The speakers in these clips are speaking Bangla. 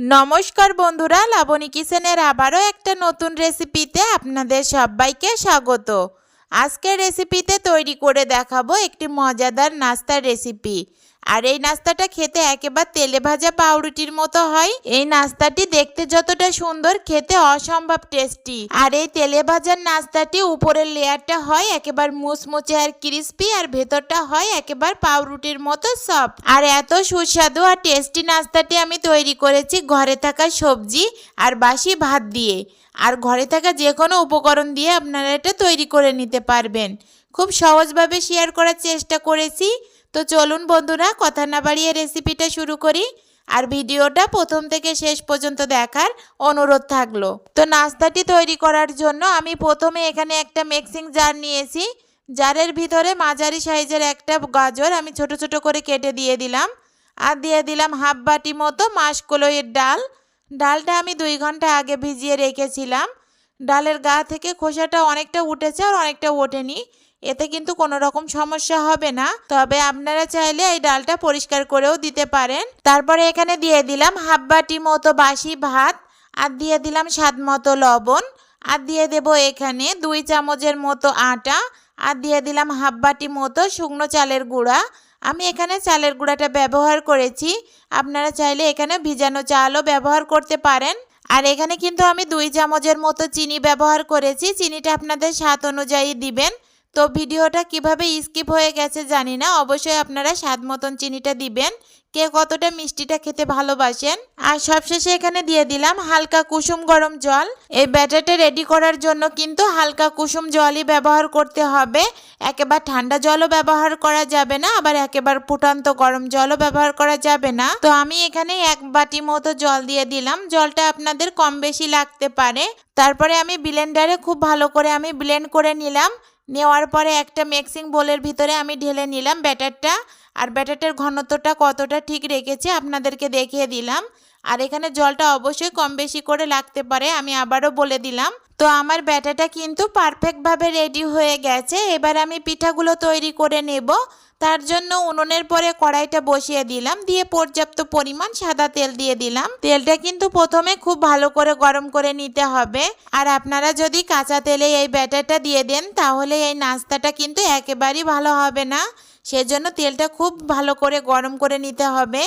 নমস্কার বন্ধুরা, লাবণী কিচেনের আবারও একটা নতুন রেসিপিতে আপনাদের সবাইকে স্বাগত। আজকের রেসিপিতে তৈরি করে দেখাবো একটি মজাদার নাস্তার রেসিপি। আর এই নাস্তাটা খেতে একেবারে তেলে ভাজা পাউরুটির মতো হয়। এই নাস্তাটি দেখতে যতটা সুন্দর, খেতে অসম্ভব টেস্টি। আর এই তেলে ভাজার নাস্তাটি উপরের লেয়ারটা হয় একেবারে মুচমুচে আর ক্রিস্পি আর ভেতরটা হয় একেবারে পাউরুটির মতো সফট। আর এত সুস্বাদু আর টেস্টি নাস্তাটি আমি তৈরি করেছি ঘরে থাকা সবজি আর বাসি ভাত দিয়ে। আর ঘরে থাকা যে কোনো উপকরণ দিয়ে আপনারা এটা তৈরি করে নিতে পারবেন। খুব সহজভাবে শেয়ার করার চেষ্টা করেছি। তো চলুন বন্ধুরা, কথা না বাড়িয়ে রেসিপিটা শুরু করি। আর ভিডিওটা প্রথম থেকে শেষ পর্যন্ত দেখার অনুরোধ থাকল। তো নাস্তাটি তৈরি করার জন্য আমি প্রথমে এখানে একটা মিক্সিং জার নিয়েছি। জারের ভিতরে মাঝারি সাইজের একটা গাজর আমি ছোট ছোট করে কেটে দিয়ে দিলাম। আর দিয়ে দিলাম হাফ বাটি মতো মাসকলোইয়ের ডাল। ডালটা আমি দুই ঘণ্টা আগে ভিজিয়ে রেখেছিলাম। ডালের গা থেকে খোসাটা অনেকটা উঠেছে আর অনেকটা ওঠেনি। এতে কিন্তু কোনো রকম সমস্যা হবে না। তবে আপনারা চাইলে এই ডালটা পরিষ্কার করেও দিতে পারেন। তারপরে এখানে দিয়ে দিলাম হাফ বাটি মতো বাসি ভাত আর দিয়ে দিলাম স্বাদ মতো লবণ। আর দিয়ে দেব এখানে দুই চামচের মতো আটা আর দিয়ে দিলাম হাফ বাটি মতো শুকনো চালের গুঁড়া। আমি এখানে চালের গুঁড়াটা ব্যবহার করেছি। আপনারা চাইলে এখানে ভিজানো চালও ব্যবহার করতে পারেন। আর এখানে কিন্তু আমি দুই চামচের মতো চিনি ব্যবহার করেছি। চিনিটা আপনাদের স্বাদ অনুযায়ী দিবেন। তো ভিডিওটা কীভাবে স্কিপ হয়ে গেছে জানি না, অবশ্যই আপনারা স্বাদ মতন চিনিটা দিবেন। কে কতটা মিষ্টিটা খেতে ভালোবাসেন। আর সবশেষে এখানে দিয়ে দিলাম হালকা কুসুম গরম জল। এই ব্যাটারটা রেডি করার জন্য কিন্তু হালকা কুসুম জলই ব্যবহার করতে হবে। একেবারে ঠান্ডা জলও ব্যবহার করা যাবে না, আবার একেবারে ফুটান্ত গরম জলও ব্যবহার করা যাবে না। তো আমি এখানে এক বাটি মতো জল দিয়ে দিলাম। জলটা আপনাদের কম বেশি লাগতে পারে। তারপরে আমি ব্লেন্ডারে খুব ভালো করে আমি ব্লেন্ড করে নিলাম। নেওয়ার পরে একটা মিক্সিং বোলের ভিতরে আমি ঢেলে নিলাম ব্যাটারটা। আর ব্যাটারটার ঘনত্বটা কতটা ঠিক রেখেছে আপনাদেরকে দেখিয়ে দিলাম। আর এখানে জলটা অবশ্যই কম বেশি করে লাগতে পারে, আমি আবারও বলে দিলাম। তো আমার ব্যাটাটা কিন্তু পারফেক্টভাবে রেডি হয়ে গেছে। এবার আমি পিঠাগুলো তৈরি করে নেব। তার জন্য উনুনের পরে কড়াইটা বসিয়ে দিলাম। দিয়ে পর্যাপ্ত পরিমাণ সাদা তেল দিয়ে দিলাম। তেলটা কিন্তু প্রথমে খুব ভালো করে গরম করে নিতে হবে। আর আপনারা যদি কাঁচা তেলে এই ব্যাটারটা দিয়ে দেন, তাহলে এই নাস্তাটা কিন্তু একেবারেই ভালো হবে না। সেজন্য তেলটা খুব ভালো করে গরম করে নিতে হবে।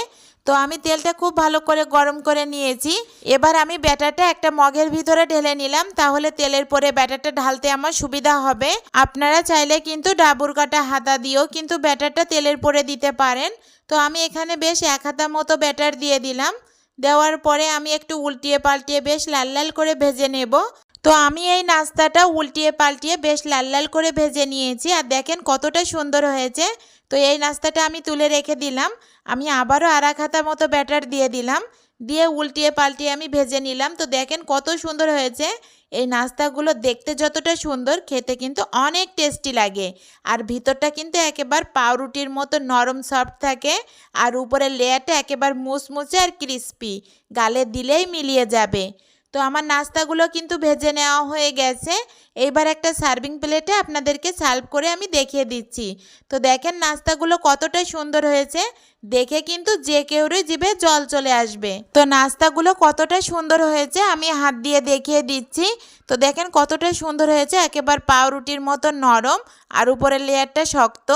তো আমি তেলটা খুব ভালো করে গরম করে নিয়েছি। এবার আমি ব্যাটারটা একটা মগের ভিতরে ঢেলে নিলাম, তাহলে তেলের পরে ব্যাটারটা ঢালতে আমার সুবিধা হবে। আপনারা চাইলে কিন্তু ডাবুর কাটা হাতা দিয়েও কিন্তু ব্যাটারটা তেলের পরে দিতে পারেন। তো আমি এখানে বেশ এক হাতা মতো ব্যাটার দিয়ে দিলাম। দেওয়ার পরে আমি একটু উল্টিয়ে পাল্টিয়ে বেশ লাল লাল করে ভেজে নেব। তো আমি এই নাস্তাটা উল্টিয়ে পাল্টিয়ে বেশ লাল লাল করে ভেজে নিয়েছি। আর দেখেন কতটা সুন্দর হয়েছে। তো এই নাস্তাটা আমি তুলে রেখে দিলাম। আমি আবারও আর হাতা মতো ব্যাটার দিয়ে দিলাম। দিয়ে উল্টিয়ে পাল্টিয়ে আমি ভেজে নিলাম। তো দেখেন কত সুন্দর হয়েছে। এই নাস্তাগুলো দেখতে যতটা সুন্দর, খেতে কিন্তু অনেক টেস্টি লাগে। আর ভিতরটা কিন্তু একেবারে পাউরুটির মতো নরম সফট থাকে। আর উপরের লেয়ারটা একেবারে মুচমুচে আর ক্রিস্পি। গালে দিলেই মিলিয়ে যাবে। তো আমার নাস্তাগুলো কিন্তু ভেজে নেওয়া হয়ে গেছে। এইবার একটা সার্ভিং প্লেটে আপনাদেরকে সার্ভ করে আমি দেখিয়ে দিচ্ছি। তো দেখেন নাস্তাগুলো কতটা সুন্দর হয়েছে। দেখে কিন্তু যে কেউরই জিভে জল চলে আসবে। তো নাস্তাগুলো কতটা সুন্দর হয়েছে আমি হাত দিয়ে দেখিয়ে দিচ্ছি। তো দেখেন কতটা সুন্দর হয়েছে, একেবারে পাউরুটির মতো নরম আর উপরের লেয়ারটা শক্ত।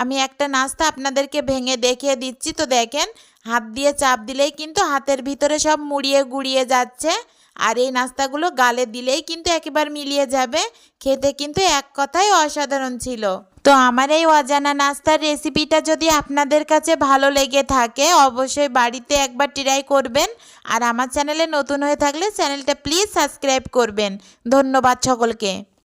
আমি একটা নাস্তা আপনাদেরকে ভেঙে দেখিয়ে দিচ্ছি। তো দেখেন হাত দিয়ে চাপ দিলেই কিন্তু হাতের ভিতরে সব মুড়িয়ে গুড়িয়ে যাচ্ছে। আর এই নাস্তাগুলো গালে দিলেই কিন্তু একেবারে মিলিয়ে যাবে। খেতে কিন্তু এক কথাই অসাধারণ ছিল। তো আমার এই অজানা নাস্তার রেসিপিটা যদি আপনাদের কাছে ভালো লেগে থাকে, অবশ্যই বাড়িতে একবার ট্রাই করবেন। আর আমার চ্যানেলে নতুন হয়ে থাকলে চ্যানেলটা প্লিজ সাবস্ক্রাইব করবেন। ধন্যবাদ সকলকে।